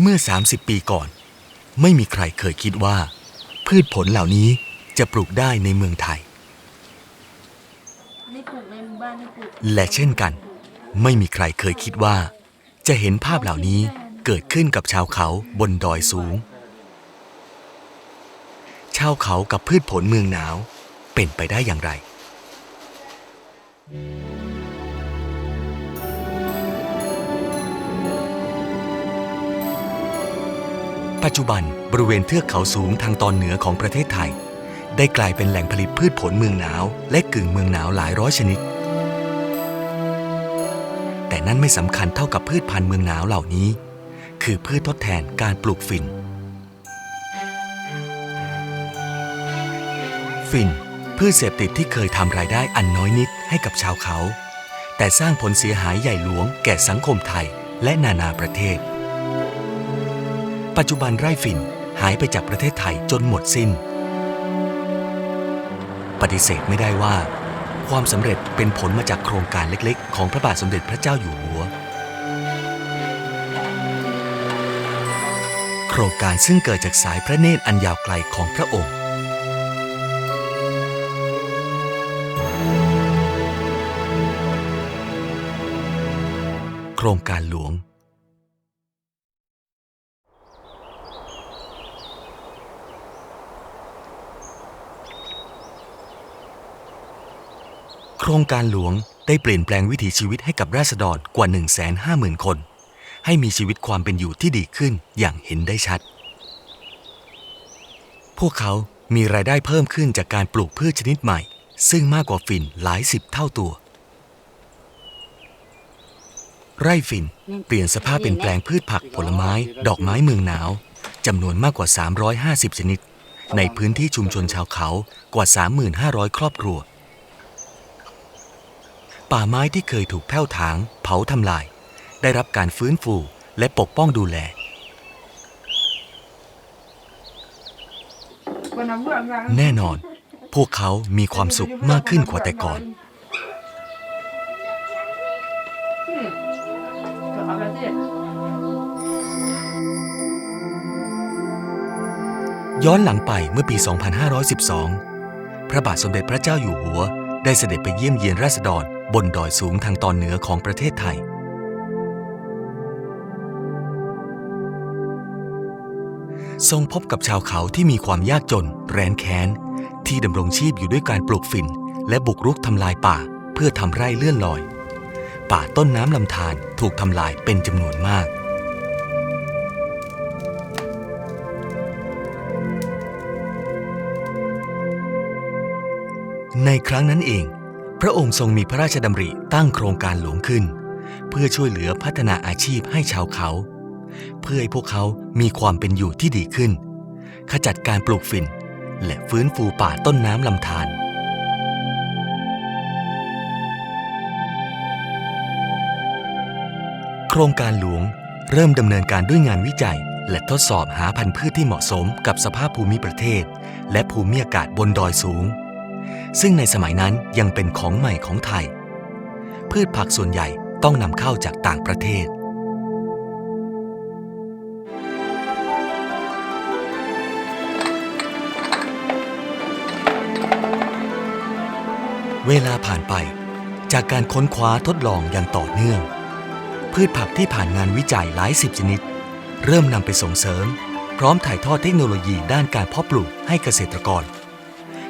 เมื่อ 30 ปีก่อน ไม่มีใครเคยคิดว่า พืชผลเหล่านี้จะปลูกได้ในเมืองไทย และเช่นกัน ไม่มีใครเคยคิดว่า จะเห็นภาพเหล่านี้เกิดขึ้นกับชาวเขาบนดอยสูง ชาวเขากับพืชผลเมืองหนาวเป็นไปได้อย่างไร ปัจจุบันบริเวณเทือกเขาสูงทางตอนเหนือของประเทศไทย ได้กลายเป็นแหล่งผลิตพืชผลเมืองหนาว และกึ่งเมืองหนาวหลายร้อยชนิด แต่นั่นไม่สำคัญเท่ากับพืชพันธุ์เมืองหนาวเหล่านี้ คือพืชทดแทนการปลูกฝิ่นฝิ่นพืชเสพติดที่เคยทำรายได้อันน้อยนิดให้กับชาวเขา แต่สร้างผลเสียหายใหญ่หลวงแก่สังคมไทยและนานาประเทศ ปัจจุบันไร่ฝิ่นหายไปจากประเทศไทยจนหมดสิ้น ปฏิเสธไม่ได้ว่า ความสำเร็จเป็นผลมาจากโครงการเล็กๆ ของพระบาทสมเด็จพระเจ้าอยู่หัว โครงการซึ่งเกิดจากสายพระเนตรอันยาวไกลของพระองค์โครงการหลวง รงการหลวงได้เปลี่ยนแปลงวิถีชีวิตให้กับราษฎรกว่า 150,000 คน ให้มีชีวิตความเป็นอยู่ที่ดีขึ้นอย่างเห็นได้ชัด พวกเขามีรายได้เพิ่มขึ้นจากการปลูกพืชชนิดใหม่ ซึ่งมากกว่าฝิ่นหลายสิบเท่าตัว ไร่ฝิ่นเปลี่ยนสภาพเป็นแปลงพืชผักผลไม้ ดอกไม้เมืองหนาวจำนวนมากกว่า 350 ชนิด ในพื้นที่ชุมชนชาวเขากว่า 3,500 ครอบครัว ป่าไม้ที่เคยถูกแผ้วถาง เผาทำลาย ได้รับการฟื้นฟูและปกป้องดูแล แน่นอน พวกเขามีความสุขมากขึ้นกว่าแต่ก่อน ย้อนหลังไปเมื่อปี 2512 พระบาทสมเด็จพระเจ้าอยู่หัว ได้เสด็จไปเยี่ยมเยียนราษฎร บนดอยสูงทางตอนเหนือของประเทศไทย ทรงพบกับชาวเขาที่มีความยากจน แร้นแค้น ที่ดำรงชีพอยู่ด้วยการปลูกฝิ่น และบุกรุกทำลายป่าเพื่อทำไร่เลื่อนลอย ป่าต้นน้ำลำธารถูกทำลายเป็นจำนวนมากในครั้งนั้นเอง พระองค์ทรงมีพระราชดำริตั้งโครงการหลวงขึ้น เพื่อช่วยเหลือพัฒนาอาชีพให้ชาวเขา เพื่อให้พวกเขามีความเป็นอยู่ที่ดีขึ้น ขจัดการปลูกฝิ่น และฟื้นฟูป่าต้นน้ำลำธารโครงการหลวงเริ่มดำเนินการด้วยงานวิจัย และทดสอบหาพันธุ์พืชที่เหมาะสมกับสภาพภูมิประเทศ และภูมิอากาศบนดอยสูง ซึ่งในสมัยนั้นยังเป็นของใหม่ของไทย พืชผักส่วนใหญ่ต้องนำเข้าจากต่างประเทศ เวลาผ่านไป จากการค้นคว้าทดลองอย่างต่อเนื่อง พืชผักที่ผ่านงานวิจัยหลายสิบชนิด เริ่มนำไปส่งเสริม พร้อมถ่ายทอดเทคโนโลยีด้านการเพาะปลูกให้เกษตรกร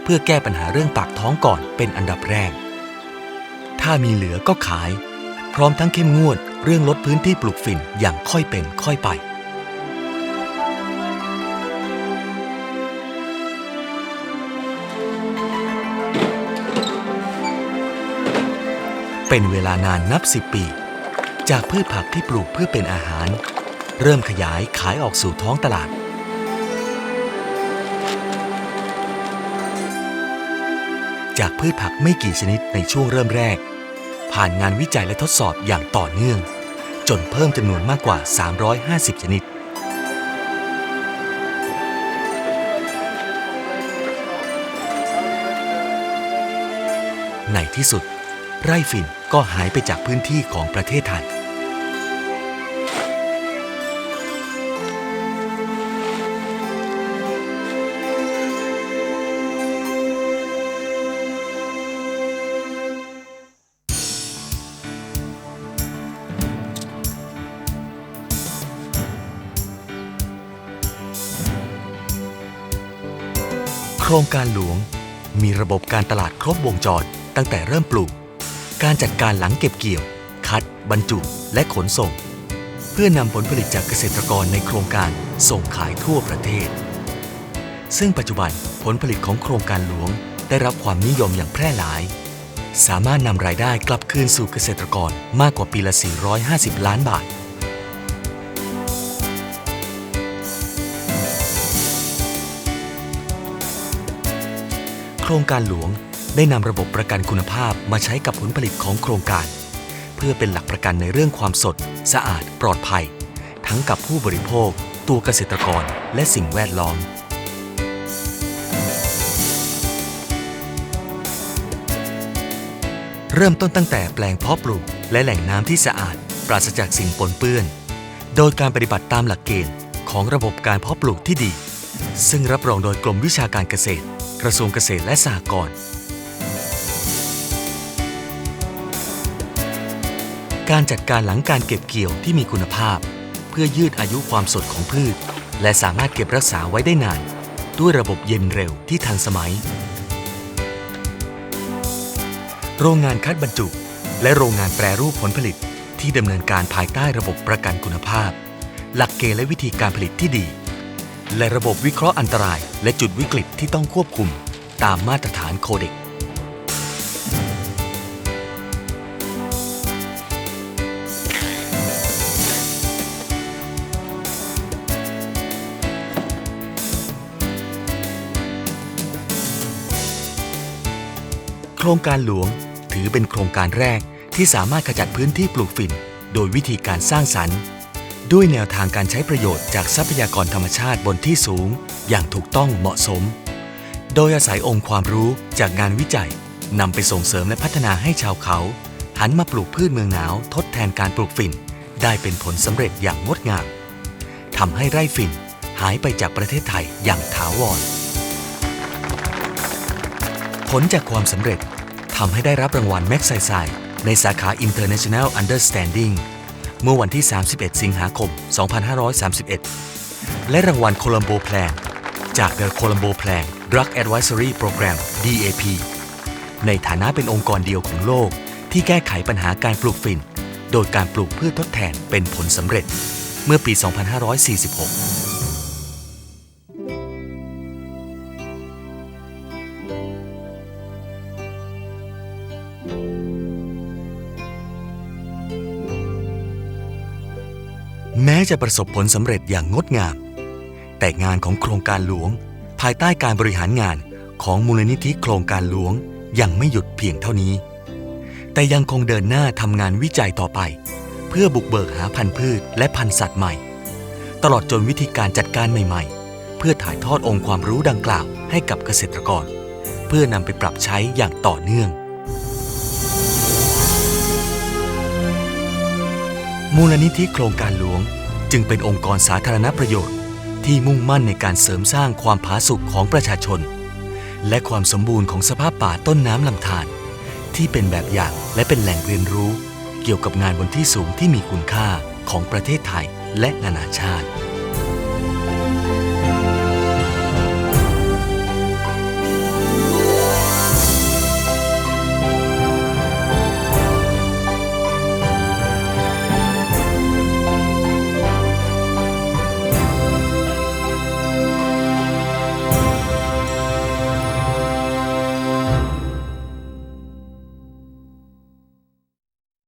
เพื่อแก้ปัญหาเรื่องปากท้องก่อนเป็นอันดับแรก ถ้ามีเหลือก็ขาย พร้อมทั้งเข้มงวดเรื่องลดพื้นที่ปลูกฝิ่นอย่างค่อยเป็นค่อยไป เป็นเวลานานนับสิบปี จากพืชผักที่ปลูกเพื่อเป็นอาหาร เริ่มขยายขายออกสู่ท้องตลาด จากพืชผักไม่กี่ชนิดในช่วงเริ่มแรก ผ่านงานวิจัยและทดสอบอย่างต่อเนื่อง จนเพิ่มจำนวนมากกว่า 350 ชนิด ในที่สุด ไร่ฝิ่นก็หายไปจากพื้นที่ของประเทศไทย โครงการหลวง มีระบบการตลาดครบวงจรตั้งแต่เริ่มปลูก การจัดการหลังเก็บเกี่ยว คัด บรรจุ และขนส่ง เพื่อนำผลผลิตจากเกษตรกรในโครงการส่งขายทั่วประเทศ ซึ่งปัจจุบันผลผลิตของโครงการหลวง ได้รับความนิยมอย่างแพร่หลาย สามารถนำรายได้กลับคืนสู่เกษตรกรมากกว่าปีละ 450 ล้านบาท โครงการหลวงได้นำระบบประกันคุณภาพมาใช้กับผลผลิตของโครงการ เพื่อเป็นหลักประกันในเรื่องความสด สะอาด ปลอดภัย ทั้งกับผู้บริโภค ตัวเกษตรกร และสิ่งแวดล้อม เริ่มต้นตั้งแต่แปลงเพาะปลูก และแหล่งน้ำที่สะอาด ปราศจากสิ่งปนเปื้อน โดยการปฏิบัติตามหลักเกณฑ์ของระบบการเพาะปลูกที่ดี ซึ่งรับรองโดยกรมวิชาการเกษตร กระทรวงเกษตรและสหกรณ์การจัดการหลังการเก็บเกี่ยวที่มีคุณภาพ เพื่อยืดอายุความสดของพืช และสามารถเก็บรักษาไว้ได้นาน ด้วยระบบเย็นเร็วที่ทันสมัย โรงงานคัดบรรจุ และโรงงานแปรรูปผลผลิตที่ดำเนินการภายใต้ระบบประกันคุณภาพ หลักเกณฑ์และวิธีการผลิตที่ดี และระบบวิเคราะห์อันตราย และจุดวิกฤตที่ต้องควบคุม ตามมาตรฐานโคเด็ก โครงการหลวงถือเป็นโครงการแรกที่สามารถขจัดพื้นที่ปลูกฝิ่น โดยวิธีการสร้างสรรค์ ด้วยแนวทางการใช้ประโยชน์จากทรัพยากรธรรมชาติบนที่สูง อย่างถูกต้องเหมาะสม โดยอาศัยองค์ความรู้จากงานวิจัยนำไปส่งเสริมและพัฒนาให้ชาวเขา หันมาปลูกพืชเมืองหนาวทดแทนการปลูกฝิ่น ได้เป็นผลสำเร็จอย่างงดงามทำให้ไร่ฝิ่นหายไปจากประเทศไทยอย่างถาวร ผลจากความสำเร็จทำให้ได้รับรางวัลแม็กไซไซในสาขา International Understanding เมื่อวันที่ 31 สิงหาคม 2531 และรางวัลโคลัมโบแพลนจาก The Colombo Plan Drug Advisory Program DAP ในฐานะเป็นองค์กรเดียวของโลก ที่แก้ไขปัญหาการปลูกฝิ่น โดยการปลูกพืชทดแทนเป็นผลสำเร็จเมื่อปี 2546 จะประสบผลสำเร็จอย่างงดงาม แต่งานของโครงการหลวง ภายใต้การบริหารงานของมูลนิธิโครงการหลวงยังไม่หยุดเพียงเท่านี้ แต่ยังคงเดินหน้าทำงานวิจัยต่อไป เพื่อบุกเบิกหาพันธุ์พืชและพันธุ์สัตว์ใหม่ ตลอดจนวิธีการจัดการใหม่ ๆ เพื่อถ่ายทอดองค์ความรู้ดังกล่าวให้กับเกษตรกร เพื่อนำไปปรับใช้อย่างต่อเนื่อง มูลนิธิโครงการหลวง จึงเป็นองค์กรสาธารณประโยชน์ ที่มุ่งมั่นในการเสริมสร้างความผาสุกของประชาชน และความสมบูรณ์ของสภาพป่าต้นน้ำลำธารที่เป็นแบบอย่างและเป็นแหล่งเรียนรู้ เกี่ยวกับงานบนที่สูงที่มีคุณค่าของประเทศไทยและนานาชาติ